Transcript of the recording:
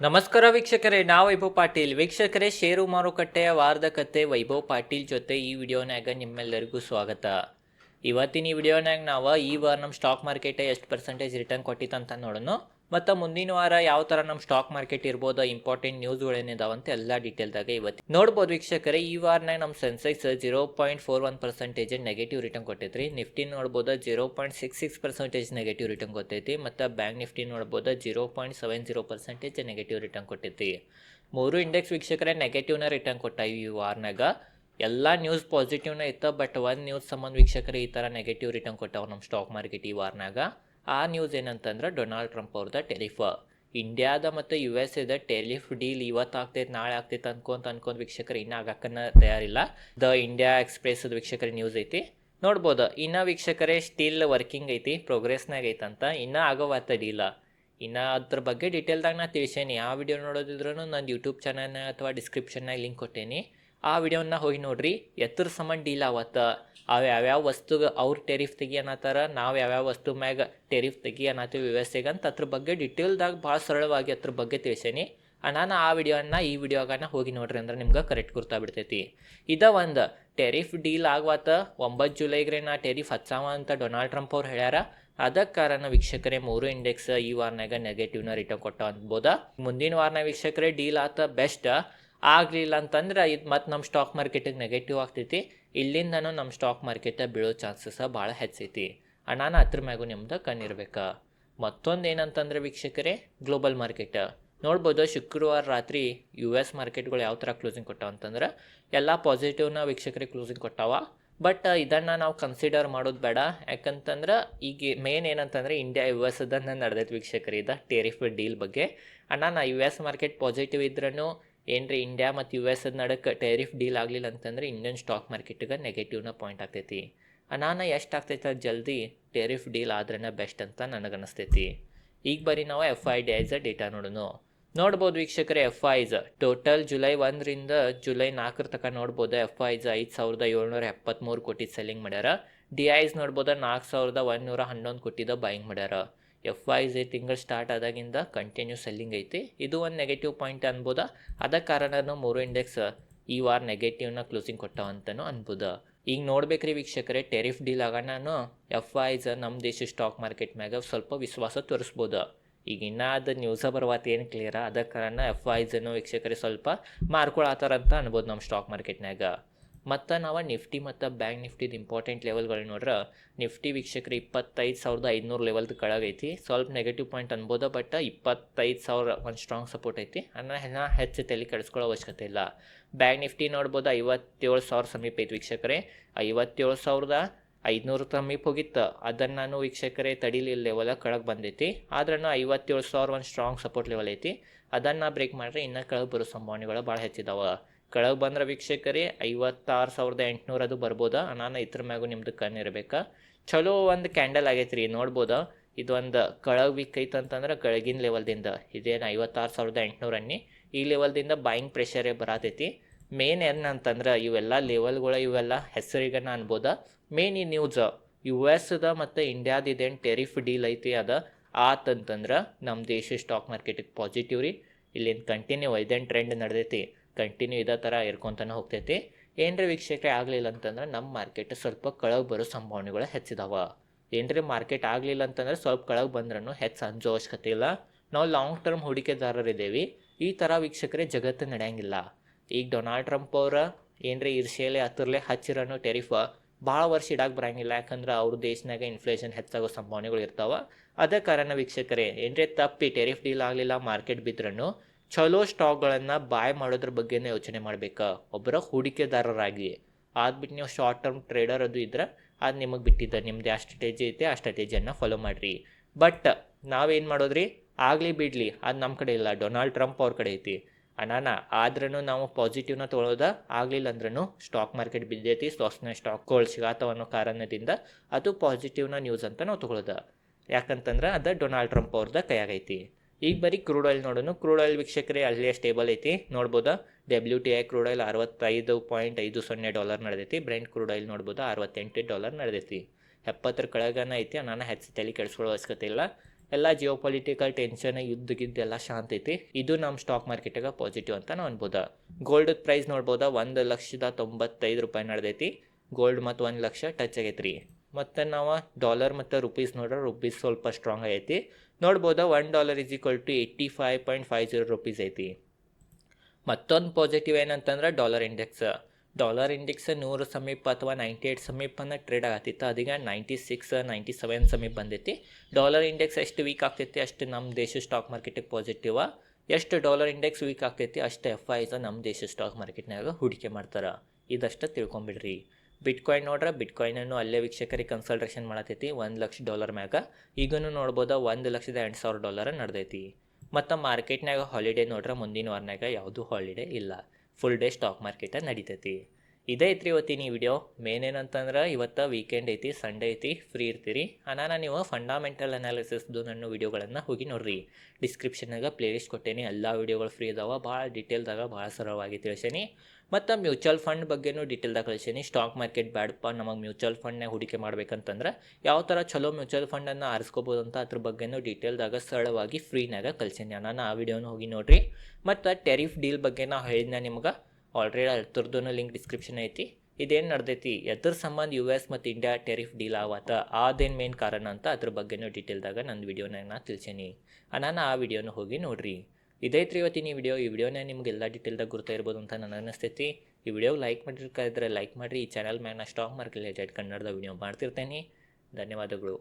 ನಮಸ್ಕಾರ ವೀಕ್ಷಕರೇ ನಾ ವೈಭವ್ ಪಾಟೀಲ್. ವೀಕ್ಷಕರೇ, ಷೇರು ಮಾರುಕಟ್ಟೆಯ ವಾರದ ಕತೆ ವೈಭವ್ ಪಾಟೀಲ್ ಜೊತೆ ಈ ವಿಡಿಯೋನಾಗ ನಿಮ್ಮೆಲ್ಲರಿಗೂ ಸ್ವಾಗತ. ಇವತ್ತಿನ ಈ ವಿಡಿಯೋನಾಗ ನಾವು ಈ ವಾರ ನಮ್ಮ ಸ್ಟಾಕ್ ಮಾರ್ಕೆಟ್ ಎಷ್ಟು ಪರ್ಸೆಂಟೇಜ್ ರಿಟರ್ನ್ ಕೊಟ್ಟಿತ್ತಂತ ನೋಡೋಣ. ಮತ್ತು ಮುಂದಿನ ವಾರ ಯಾವ ಥರ ನಮ್ಮ ಸ್ಟಾಕ್ ಮಾರ್ಕೆಟ್ ಇರ್ಬೋದು ಇಂಪಾರ್ಟೆಂಟ್ ನ್ಯೂಸ್ಗಳೇನಿದಾವಂತ ಎಲ್ಲ ಡೀಟೇಲ್ದಾಗ ಇವತ್ತು ನೋಡ್ಬೋದು ವೀಕ್ಷಕರೇ. ಈ ವಾರನಾಗ ನಮ್ಮ Sensex zero point four one percentage negative return ಕೊಟ್ಟೈತ್ರಿ Nifty ನೋಡ್ಬೋದು zero point six six percentage negative return ಕೊಟ್ಟೈತಿ ಮತ್ತು ಬ್ಯಾಂಕ್ ನಿಫ್ಟಿ ನೋಡ್ಬೋದು zero point seven zero percentage negative return ಕೊಟ್ಟೈತಿ ಮೂರು ಇಂಡೆಕ್ಸ್ ವೀಕ್ಷಕರೇ ನೆಗೆಟಿವ್ನ ರಿಟರ್ನ್ ಕೊಟ್ಟಾವ ಈ ವಾರನಾಗ. ಎಲ್ಲ ನ್ಯೂಸ್ ಪಾಸಿಟಿವ್ನ ಇತ್ತು ಬಟ್ ಒಂದು ನ್ಯೂಸ್ ಸಂಬಂಧ ವೀಕ್ಷಕರೇ ಈ ಥರ ನೆಗೆಟಿವ್ ರಿಟರ್ನ್ ಕೊಟ್ಟಾವ ನಮ್ಮ ಸ್ಟಾಕ್ ಮಾರ್ಕೆಟ್ ಈ ವಾರನಾಗ. ಆ ನ್ಯೂಸ್ ಏನಂತಂದ್ರೆ ಡೊನಾಲ್ಡ್ ಟ್ರಂಪ್ ಅವ್ರದ್ದು ಟೆರಿಫ್ ಇಂಡಿಯಾದ ಮತ್ತು ಯು ಎಸ್ ಎದ ಟೆರಿಫ್ ಡೀಲ್ ಇವತ್ತು ಆಗ್ತೈತೆ, ನಾಳೆ ಆಗ್ತೈತೆ ಅನ್ಕೊಂತ ಅನ್ಕೊಂತ ವೀಕ್ಷಕರು ಇನ್ನೂ ಆಗಕ್ಕನ್ನ ತಯಾರಿಲ್ಲ. ದ ಇಂಡಿಯಾ ಎಕ್ಸ್ಪ್ರೆಸ್ ವೀಕ್ಷಕರ ನ್ಯೂಸ್ ಐತಿ. ನೋಡ್ಬೋದು, ಇನ್ನು ವೀಕ್ಷಕರೇ ಸ್ಟಿಲ್ ವರ್ಕಿಂಗ್ ಐತಿ ಪ್ರೋಗ್ರೆಸ್ನಾಗ ಐತಂತ ಇನ್ನೂ ಆಗೋವತ್ತ ಡೀಲ ಇನ್ನು ಅದ್ರ ಬಗ್ಗೆ ಡೀಟೇಲ್ದಾಗ ನಾ ತಿಳಿಸೇನಿ. ಆ ವಿಡಿಯೋ ನೋಡೋದಿದ್ರೂ ನನ್ನ ಯೂಟ್ಯೂಬ್ ಚಾನಲ್ನ ಅಥವಾ ಡಿಸ್ಕ್ರಿಪ್ಷನ್ನಾಗ ಲಿಂಕ್ ಕೊಟ್ಟೇನಿ. ಆ ವಿಡಿಯೋನ ಹೋಗಿ ನೋಡ್ರಿ. ಎತ್ತರ ಸಂಬಂಧ ಡೀಲ್ ಆವತ್ತ ಅವು ಯಾವ್ಯಾವ ವಸ್ತುಗೆ ಅವ್ರ ಟೆರಿಫ್ ತೆಗಿ ಅನ್ನತ್ತಾರ ನಾವು ಯಾವ್ಯಾವ ವಸ್ತು ಮ್ಯಾಗ ಟೆರಿಫ್ ತೆಗಿ ಅನ್ನತ್ತೀವಿ ವ್ಯವಸ್ಥೆಗೆ ಅಂತ ಅದ್ರ ಬಗ್ಗೆ ಡಿಟೇಲ್ದಾಗ ಭಾಳ ಸರಳವಾಗಿ ಅದ್ರ ಬಗ್ಗೆ ತಿಳಿಸೇನಿ. ನಾನು ಆ ವಿಡಿಯೋನ ಈ ವಿಡಿಯೋಗನ ಹೋಗಿ ನೋಡ್ರಿ ಅಂದ್ರೆ ನಿಮ್ಗೆ ಕರೆಕ್ಟ್ ಗುರ್ತಾ ಬಿಡ್ತೈತಿ. ಇದ ಒಂದು ಟೆರಿಫ್ ಡೀಲ್ ಆಗ್ವಾತ. ಒಂಬತ್ತು ಜುಲೈಗ್ರೆ ನಾ ಟೆರಿಫ್ ಹಚ್ಚಾವ ಅಂತ ಡೊನಾಲ್ಡ್ ಟ್ರಂಪ್ ಅವ್ರು ಹೇಳ್ಯಾರ. ಅದಕ್ಕೆ ಕಾರಣ ವೀಕ್ಷಕರೇ ಮೂರು ಇಂಡೆಕ್ಸ್ ಈ ವಾರನಾಗ ನೆಗೆಟಿವ್ನ ರಿಟರ್ನ್ ಕೊಟ್ಟ ಅನ್ಬೋದ. ಮುಂದಿನ ವಾರನ ವೀಕ್ಷಕರೇ ಡೀಲ್ ಆತ ಬೆಸ್ಟ್ ಆಗಲಿಲ್ಲ ಅಂತಂದ್ರೆ ಇದು ಮತ್ತು ನಮ್ಮ ಸ್ಟಾಕ್ ಮಾರ್ಕೆಟಿಗೆ ನೆಗೆಟಿವ್ ಆಗ್ತೈತಿ. ಇಲ್ಲಿಂದನೂ ನಮ್ಮ ಸ್ಟಾಕ್ ಮಾರ್ಕೆಟ ಬೀಳೋ ಚಾನ್ಸಸ್ ಭಾಳ ಹೆಚ್ಚೈತಿ. ನಾನು ಅದ್ರ ಮ್ಯಾಗೂ ನಿಮ್ದು ಕಣ್ಣಿರ್ಬೇಕು. ಮತ್ತೊಂದು ಏನಂತಂದ್ರೆ ವೀಕ್ಷಕರೇ ಗ್ಲೋಬಲ್ ಮಾರ್ಕೆಟ್ ನೋಡ್ಬೋದು, ಶುಕ್ರವಾರ ರಾತ್ರಿ ಯು ಎಸ್ ಮಾರ್ಕೆಟ್ಗಳು ಯಾವ ಥರ ಕ್ಲೋಸಿಂಗ್ ಕೊಟ್ಟಾವ ಅಂತಂದ್ರೆ, ಎಲ್ಲ ಪಾಸಿಟಿವ್ನ ವೀಕ್ಷಕರಿಗೆ ಕ್ಲೋಸಿಂಗ್ ಕೊಟ್ಟಾವ. ಬಟ್ ಇದನ್ನು ನಾವು ಕನ್ಸಿಡರ್ ಮಾಡೋದು ಬೇಡ. ಯಾಕಂತಂದ್ರೆ, ಈಗ ಮೇನ್ ಏನಂತಂದ್ರೆ ಇಂಡಿಯಾ ಯು ಎಸ್ ಅದನ್ನು ನಡೆದೈತೆ ವೀಕ್ಷಕರಿ, ಇದು ಟೇರಿಫ್ ಡೀಲ್ ಬಗ್ಗೆ. ಅಣ್ಣ, ನಾ ಯು ಎಸ್ ಮಾರ್ಕೆಟ್ ಪಾಸಿಟಿವ್ ಇದ್ರೂ ಏನ್ರಿ ಇಂಡಿಯಾ ಮತ್ತು ಯು ಎಸ್ ನಡಕ್ಕೆ ಟೆರಿಫ್ ಡೀಲ್ ಆಗಲಿಲ್ಲ ಅಂತಂದ್ರೆ ಇಂಡಿಯನ್ ಸ್ಟಾಕ್ ಮಾರ್ಕೆಟ್ಗೆ ನೆಗೆಟಿವ್ನ ಪಾಯಿಂಟ್ ಆಗ್ತೈತಿ. ಅನಾನ ಎಷ್ಟು ಆಗ್ತೈತೆ ಜಲ್ದಿ? ಟೆರಿಫ್ ಡೀಲ್ ಆದ್ರೇ ಬೆಸ್ಟ್ ಅಂತ ನನಗನ್ನಿಸ್ತೈತಿ ಈಗ ಬರೀ ನಾವು F I D I's data ನೋಡೋಣ ನೋಡ್ಬೋದು ವೀಕ್ಷಕರೇ ಎಫ್ ಐಸ್ ಟೋಟಲ್ ಜುಲೈ ಒಂದರಿಂದ ಜುಲೈ ನಾಲ್ಕರ ತನಕ ನೋಡ್ಬೋದು ಎಫ್ ಐಸ್ ಐದು ಸಾವಿರದ ಏಳ್ನೂರ ಎಪ್ಪತ್ತ್ಮೂರು ಕೋಟಿ ಸೆಲ್ಲಿಂಗ್ ಮಾಡ್ಯಾರ. ಡಿ ಐಸ್ ನೋಡ್ಬೋದು ನಾಲ್ಕು ಸಾವಿರದ ಒಂದೂರ ಹನ್ನೊಂದು ಕೋಟಿದ ಬೈಯಿಂಗ್ ಮಾಡ್ಯಾರ. ಎಫ್ ಐಸ್ ತಿಂಗಳು ಸ್ಟಾರ್ಟ್ ಆದಾಗಿಂದ ಕಂಟಿನ್ಯೂ ಸೆಲ್ಲಿಂಗ್ ಐತಿ. ಇದು ಒಂದು ನೆಗೆಟಿವ್ ಪಾಯಿಂಟ್ ಅನ್ಬೋದ. ಅದ ಕಾರಣನೂ ಮೂರು ಇಂಡೆಕ್ಸ್ ಈ ವಾರ ನೆಗೆಟಿವ್ನ ಕ್ಲೋಸಿಂಗ್ ಕೊಟ್ಟವಂತನೂ ಅನ್ಬೋದ. ಈಗ ನೋಡ್ಬೇಕ್ರಿ ವೀಕ್ಷಕರೇ ಟೆರಿಫ್ ಡೀಲ್ ಆಗೋಣ ಎಫ್ ಐಸ್ ನಮ್ಮ ದೇಶ ಸ್ಟಾಕ್ ಮಾರ್ಕೆಟ್ ಮ್ಯಾಗ ಸ್ವಲ್ಪ ವಿಶ್ವಾಸ ತೋರಿಸ್ಬೋದು. ಈಗ ಇನ್ನೂ ಅದು ನ್ಯೂಸ ಬರುವತ್ತು ಏನು ಕ್ಲಿಯರ ಅದ ಕಾರಣ ಎಫ್ ಐಸನ್ನು ವೀಕ್ಷಕರೇ ಸ್ವಲ್ಪ ಮಾರ್ಕೊಳತ್ತಾರ ಅಂತ ಅನ್ಬೋದು ನಮ್ಮ ಸ್ಟಾಕ್ ಮಾರ್ಕೆಟ್ನಾಗ ಮತ್ತು ನಾವು ನಿಫ್ಟಿ ಮತ್ತು ಬ್ಯಾಂಕ್ ನಿಫ್ಟಿದು ಇಂಪಾರ್ಟೆಂಟ್ ಲೆವೆಲ್ಗಳು ನೋಡ್ರೆ, ನಿಫ್ಟಿ ವೀಕ್ಷಕರು ಇಪ್ಪತ್ತೈದು ಸಾವಿರದ ಐದುನೂರು ಲೆವೆಲ್ದು ಕೆಳಗೈತಿ ಸ್ವಲ್ಪ ನೆಗೆಟಿವ್ ಪಾಯಿಂಟ್ ಅನ್ಬೋದು ಬಟ್ ಇಪ್ಪತ್ತೈದು ಸಾವಿರ ಒಂದು ಸ್ಟ್ರಾಂಗ್ ಸಪೋರ್ಟ್ ಐತಿ. ಅನ್ನ ಹೆಚ್ಚು ತಲೆ ಕೆಡಿಸ್ಕೊಳ್ಳೋ ಅವಶ್ಯಕತೆ ಇಲ್ಲ. ಬ್ಯಾಂಕ್ ನಿಫ್ಟಿ ನೋಡ್ಬೋದು, ಐವತ್ತೇಳು ಸಾವಿರ ಸಮೀಪ ಐತಿ ವೀಕ್ಷಕರೇ. ಐವತ್ತೇಳು ಸಾವಿರದ ಐದುನೂರು ಸಮೀಪ ಹೋಗಿತ್ತು. ಅದನ್ನು ನಾನು ವೀಕ್ಷಕರೇ ತಡಿಲಿಲ್ಲ ಲೆವೆಲ ಕೆಳಗೆ ಬಂದೈತಿ. ಆದ್ರೂ ಐವತ್ತೇಳು ಸಾವಿರ ಒಂದು ಸ್ಟ್ರಾಂಗ್ ಸಪೋರ್ಟ್ ಲೆವೆಲ್ ಐತಿ. ಅದನ್ನು ಬ್ರೇಕ್ ಮಾಡಿದ್ರೆ ಇನ್ನೂ ಕೆಳಗೆ ಬರೋ ಸಂಭಾವನೆಗಳು ಭಾಳ ಹೆಚ್ಚಿದಾವೆ. ಕೆಳಗೆ ಬಂದ್ರೆ ವೀಕ್ಷಕರಿ, ಐವತ್ತಾರು ಸಾವಿರದ ಎಂಟುನೂರು ಅದು ಬರ್ಬೋದಾ? ನಾನು ಇದ್ರ ಮ್ಯಾಗೂ ನಿಮ್ದು ಕಣ್ಣು ಇರಬೇಕಾ. ಚಲೋ ಒಂದು ಕ್ಯಾಂಡಲ್ ಆಗೈತೆ ರೀ ನೋಡ್ಬೋದು? ಇದೊಂದು ಕಳಗ್ ವೀಕ್ ಅಂತಂದ್ರೆ ಕೆಳಗಿನ ಲೆವೆಲ್ದಿಂದ ಇದೇನು ಐವತ್ತಾರು ಸಾವಿರದ ಎಂಟುನೂರು ಅನ್ನಿ. ಈ ಲೆವೆಲ್ದಿಂದ ಬಾಯಿಂಗ್ ಪ್ರೆಷರೇ ಬರತೈತಿ. ಮೇನ್ ಏನಂತಂದ್ರೆ ಇವೆಲ್ಲ ಲೆವೆಲ್ಗಳು ಇವೆಲ್ಲ ಹೆಸರಿಗನ ಅನ್ಬೋದ. ಮೇನ್ ಈ ನ್ಯೂಸ್ ಯು ಎಸ್ದ ಮತ್ತು ಇಂಡಿಯಾದ ಇದೇನು ಟೆರಿಫ್ ಡೀಲ್ ಐತಿ ಅದ. ಆತಂತಂದ್ರೆ ನಮ್ಮ ದೇಶ ಸ್ಟಾಕ್ ಮಾರ್ಕೆಟಿಗೆ ಪಾಸಿಟಿವ್ ರೀ. ಇಲ್ಲಿಂದ ಕಂಟಿನ್ಯೂ ಇದೇನು ಟ್ರೆಂಡ್ ನಡೆದೈತಿ. ಕಂಟಿನ್ಯೂ ಇದೇ ಥರ ಇರ್ಕೊತಾನೆ ಹೋಗ್ತೈತಿ. ಏನರ ವೀಕ್ಷಕರೇ, ಆಗಲಿಲ್ಲ ಅಂತಂದ್ರೆ ನಮ್ಮ ಮಾರ್ಕೆಟ್ ಸ್ವಲ್ಪ ಕೆಳಗೆ ಬರೋ ಸಂಭಾವನೆಗಳು ಹೆಚ್ಚಿದಾವ. ಏನರ ಮಾರ್ಕೆಟ್ ಆಗಲಿಲ್ಲ ಅಂತಂದ್ರೆ ಸ್ವಲ್ಪ ಕೆಳಗೆ ಬಂದ್ರೂ ಹೆಚ್ಚು ಅಂಜೋ ಅವಶ್ಯಕತೆ ಇಲ್ಲ. ನಾವು ಲಾಂಗ್ ಟರ್ಮ್ ಹೂಡಿಕೆದಾರರಿದ್ದೇವೆ ಈ ಥರ ವೀಕ್ಷಕರೇ, ಜಗತ್ತು ನಡೆಯಂಗಿಲ್ಲ. ಈಗ ಡೊನಾಲ್ಡ್ ಟ್ರಂಪ್ ಅವ್ರ ಏನರೇ ಇರ್ಷೇಲೆ ಹತ್ತಿರಲೆ ಹಚ್ಚಿರೋನು ಟೆರಿಫ ಭಾಳ ವರ್ಷ ಇಡಾಕ್ ಬರಂಗಿಲ್ಲ. ಯಾಕಂದ್ರೆ ಅವ್ರ ದೇಶನಾಗ ಇನ್ಫ್ಲೇಷನ್ ಹೆಚ್ಚಾಗೋ ಸಂಭಾವನೆಗಳು ಇರ್ತಾವೆ. ಅದೇ ಕಾರಣ ವೀಕ್ಷಕರೇ, ಏನರೇ ತಪ್ಪಿ ಟೆರಿಫ್ ಡೀಲ್ ಆಗಲಿಲ್ಲ ಮಾರ್ಕೆಟ್ ಬಿದ್ರೂ ಚಲೋ ಸ್ಟಾಕ್ಗಳನ್ನು ಬಾಯ್ ಮಾಡೋದ್ರ ಬಗ್ಗೆನೇ ಯೋಚನೆ ಮಾಡ್ಬೇಕು. ಒಬ್ಬರ ಹೂಡಿಕೆದಾರರಾಗಿ. ಆದ್ಬಿಟ್ಟು ನೀವು ಶಾರ್ಟ್ ಟರ್ಮ್ ಟ್ರೇಡರ್ ಅದು ಇದ್ರೆ, ಅದು ನಿಮಗೆ ಬಿಟ್ಟಿದ್ದ ನಿಮ್ದು ಯಾವ ಸ್ಟ್ರಾಟಜಿ ಐತೆ, ಆ ಸ್ಟ್ರಾಟಜಿಯನ್ನು ಫಾಲೋ ಮಾಡಿರಿ. ಬಟ್ ನಾವೇನು ಮಾಡೋದ್ರಿ? ಆಗಲಿ ಬಿಡಲಿ, ಅದು ನಮ್ಮ ಕಡೆ ಇಲ್ಲ. ಡೊನಾಲ್ಡ್ ಟ್ರಂಪ್ ಅವ್ರ ಕಡೆ ಐತಿ. ಅನಾನ ಆದ್ರೂ ನಾವು ಪಾಸಿಟಿವ್ನ ತೊಗೊಳೋದ ಆಗಲಿಲ್ಲ ಅಂದ್ರೂ ಸ್ಟಾಕ್ ಮಾರ್ಕೆಟ್ ಬಿದ್ದೈತಿ. ಸ್ಟಾಕ್ಸ್ನ ಸ್ಟಾಕ್ಗಳು ಸಿಗಾತವ ಅನ್ನೋ ಕಾರಣದಿಂದ ಅದು ಪಾಸಿಟಿವ್ನ ನ್ಯೂಸ್ ಅಂತ ನಾವು ತೊಗೊಳೋದ. ಯಾಕಂತಂದ್ರೆ ಅದು ಡೊನಾಲ್ಡ್ ಟ್ರಂಪ್ ಅವ್ರದ್ದು ಕೈಯಾಗೈತಿ. ಈಗ ಬರೀ ಕ್ರೂಡ್ ಆಯಿಲ್ ನೋಡೋಣ ಕ್ರೂಡ್ ಆಯಿಲ್ ವೀಕ್ಷಕರೇ ಅಲ್ಲೇ ಸ್ಟೇಬಲ್ ಐತಿ. ನೋಡ್ಬೋದು? W T I crude oil ಅರವತ್ತೈದು ಪಾಯಿಂಟ್ ಐದು ಸೊನ್ನೆ ಡಾಲರ್ ನಡೆದೈತಿ. ಬ್ರೆಂಟ್ ಕ್ರೂಡ್ ಆಯಿಲ್ ನೋಡ್ಬೋದು? ಅರವತ್ತೆಂಟು ಡಾಲರ್ ನಡೆದೈತಿ. ಎಪ್ಪತ್ತರ ಕೆಳಗನ ಐತಿ. ನಾನು ಹೆಚ್ಚು ತಲೆ ಕೆಡಿಸ್ಕೊಳ್ಳೋ ಅವಶ್ಯಕತೆ ಇಲ್ಲ. ಎಲ್ಲ ಜಿಯೋ ಪೊಲಿಟಿಕಲ್ ಟೆನ್ಷನ್ ಯುದ್ಧ ಗಿದ್ದ ಎಲ್ಲ ಶಾಂತ ಐತಿ. ಇದು ನಮ್ಮ ಸ್ಟಾಕ್ ಮಾರ್ಕೆಟಾಗ ಪಾಸಿಟಿವ್ ಅಂತ ನಾವು ಅನ್ಬೋದ? Gold price ನೋಡ್ಬೋದಾ? ಒಂದು ಲಕ್ಷದ ತೊಂಬತ್ತೈದು ರೂಪಾಯಿ ನಡೆದೈತಿ. ಗೋಲ್ಡ್ ಮತ್ತು ಒಂದು ಲಕ್ಷ ಟಚ್ ಆಗೈತೆ ರೀ ಮತ್ತು ನಾವು ಡಾಲರ್ ಮತ್ತು ರುಪೀಸ್ ನೋಡ್ರೆ ರುಪೀಸ್ ಸ್ವಲ್ಪ ಸ್ಟ್ರಾಂಗ್ ಐತಿ ನೋಡ್ಬೋದು one dollar is equal to eighty five point five zero rupees ಐತಿ. ಮತ್ತೊಂದು ಪಾಸಿಟಿವ್ ಏನಂತಂದ್ರೆ ಡಾಲರ್ ಇಂಡೆಕ್ಸ್ ಡಾಲರ್ ಇಂಡೆಕ್ಸ್ ನೂರು ಸಮೀಪ ಅಥವಾ ನೈಂಟಿ ಏಯ್ಟ್ ಸಮೀಪನ ಟ್ರೇಡ್ ಆಗತ್ತಿತ್ತು. ಅದೀಗ ನೈಂಟಿ ಸಿಕ್ಸ್ ನೈಂಟಿ ಸೆವೆನ್ ಸಮೀಪ ಬಂದೈತಿ. ಡಾಲರ್ ಇಂಡೆಕ್ಸ್ ಎಷ್ಟು ವೀಕ್ ಆಗ್ತೈತಿ? ಅಷ್ಟು ನಮ್ಮ ದೇಶ ಸ್ಟಾಕ್ ಮಾರ್ಕೆಟಿಗೆ ಪಾಸಿಟಿವ್ ಎಷ್ಟು ಡಾಲರ್ ಇಂಡೆಕ್ಸ್ ವೀಕ್ ಆಗ್ತೈತಿ? ಅಷ್ಟು ಎಫ್ ಐ ನಮ್ಮ ದೇಶ ಸ್ಟಾಕ್ ಮಾರ್ಕೆಟ್ನಾಗ ಹೂಡಿಕೆ ಮಾಡ್ತಾರೆ. ಇದಷ್ಟು ತಿಳ್ಕೊಂಬಿಡ್ರಿ. ಬಿಟ್ಕಾಯಿನ್ ನೋಡ್ರೆ ಬಿಟ್ಕಾಯಿನನ್ನು ಅಲ್ಲೇ ವೀಕ್ಷಕರಿಗೆ ಕನ್ಸಲ್ಟೇಷನ್ ಮಾಡತೈತಿ, ಒಂದು ಲಕ್ಷ ಡಾಲರ್ ಮ್ಯಾಗ. ಈಗನು ನೋಡ್ಬೋದ, ಒಂದು ಲಕ್ಷದ ಎಂಟು ಸಾವಿರ ಡಾಲರ್ ನಡೆದೈತಿ. ಮತ್ತು ಮಾರ್ಕೆಟ್ನಾಗ ಹಾಲಿಡೇ ನೋಡ್ರೆ, ಮುಂದಿನ ವಾರನಾಗ ಯಾವುದೂ ಹಾಲಿಡೇ ಇಲ್ಲ. ಫುಲ್ ಡೇ ಸ್ಟಾಕ್ ಮಾರ್ಕೆಟ ನಡಿತೈತಿ. ಇದೇ ಐತ್ರಿ ಇವತ್ತಿನ ಈ ವಿಡಿಯೋ ಮೇನ್ ಏನಂತಂದ್ರೆ ಇವತ್ತು ವೀಕೆಂಡ್ ಐತಿ ಸಂಡೇ ಐತಿ ಫ್ರೀ ಇರ್ತೀರಿ. ಅನಾನ ನೀವು ಫಂಡಾಮೆಂಟಲ್ ಅನಾಲಿಸಿಸ್ದು ನನ್ನ ವಿಡಿಯೋಗಳನ್ನು ಹೋಗಿ ನೋಡ್ರಿ. ಡಿಸ್ಕ್ರಿಪ್ಷನ್ನಾಗ ಪ್ಲೇಲಿಸ್ಟ್ ಕೊಟ್ಟೇನಿ, ಎಲ್ಲ ವೀಡಿಯೋಗಳು ಫ್ರೀ ಇದಾವೆ ಭಾಳ ಡೀಟೇಲ್ದಾಗ ಭಾಳ ಸರಳವಾಗಿ ತಿಳಿಸೇನಿ. ಮತ್ತು ಮ್ಯೂಚುವಲ್ ಫಂಡ್ ಬಗ್ಗೆನೂ ಡೀಟೇಲ್ದಾಗ ಕಳಿಸೇನಿ. ಸ್ಟಾಕ್ ಮಾರ್ಕೆಟ್ ಬ್ಯಾಡಪ್ಪ, ನಮಗೆ ಮ್ಯೂಚುವಲ್ ಫಂಡ್ನಾಗ ಹೂಡಿಕೆ ಮಾಡ್ಬೇಕಂತಂದ್ರೆ ಯಾವ ಥರ ಚಲೋ ಮ್ಯೂಚುವಲ್ ಫಂಡನ್ನು ಆರಿಸ್ಕೋಬೋದು ಅಂತ ಅದ್ರ ಬಗ್ಗೆನೂ ಡೀಟೇಲ್ದಾಗ ಸರಳವಾಗಿ ಫ್ರೀನಾಗ ಕಳಿಸೇನಿ ನಾನು ಆ ವಿಡಿಯೋನ ಹೋಗಿ ನೋಡ್ರಿ. ಮತ್ತು ಟೆರಿಫ್ ಡೀಲ್ ಬಗ್ಗೆ ನಾ ಹೇಳಿದ್ನ ನಿಮ್ಗೆ. ಆಲ್ರೆಡಿ ಅದ್ರದ್ದು ಲಿಂಕ್ ಡಿಸ್ಕ್ರಿಪ್ಷನ್ ಐತಿ. ಇದೇನು ನಡೆದೈತಿ? ಎದ್ರ ಸಂಬಂಧ ಯು ಎಸ್ ಮತ್ತು ಇಂಡಿಯಾ ಟೆರಿಫ್ ಡೀಲ್ ಆವತ್ತ ಅದೇನು ಮೇನ್ ಕಾರಣ ಅಂತ ಅದ್ರ ಬಗ್ಗೆನೂ ಡೀಟೇಲ್ದಾಗ ನನ್ನ ವಿಡಿಯೋನಾಗ ನಾ ತಿಳಿಸೇನಿ. ನಾನು ಆ ವಿಡಿಯೋನ ಹೋಗಿ ನೋಡ್ರಿ. ಇದೈತ್ರಿ ಇವತ್ತಿನ ಈ ವಿಡಿಯೋ ಈ ವಿಡಿಯೋನ ನಿಮ್ಗೆ ಎಲ್ಲ ಡೀಟೇಲ್ದಾಗ ಗುರ್ತಾ ಇರ್ಬೋದು ಅಂತ ನನಗೆ ಅನಿಸ್ತೈತಿ. ಈ ವಿಡಿಯೋ ಲೈಕ್ ಮಾಡಿರ್ಕಾದ್ರೆ ಲೈಕ್ ಮಾಡಿರಿ. ಈ ಚಾನಲ್ ಮ್ಯಾಗ ನಾ ಸ್ಟಾಕ್ ಮಾರ್ಕೆಟ್ ರಿಲೇಟೆಡ್ ಕನ್ನಡದ ವಿಡಿಯೋ ಮಾಡ್ತಿರ್ತೇನೆ. ಧನ್ಯವಾದಗಳು.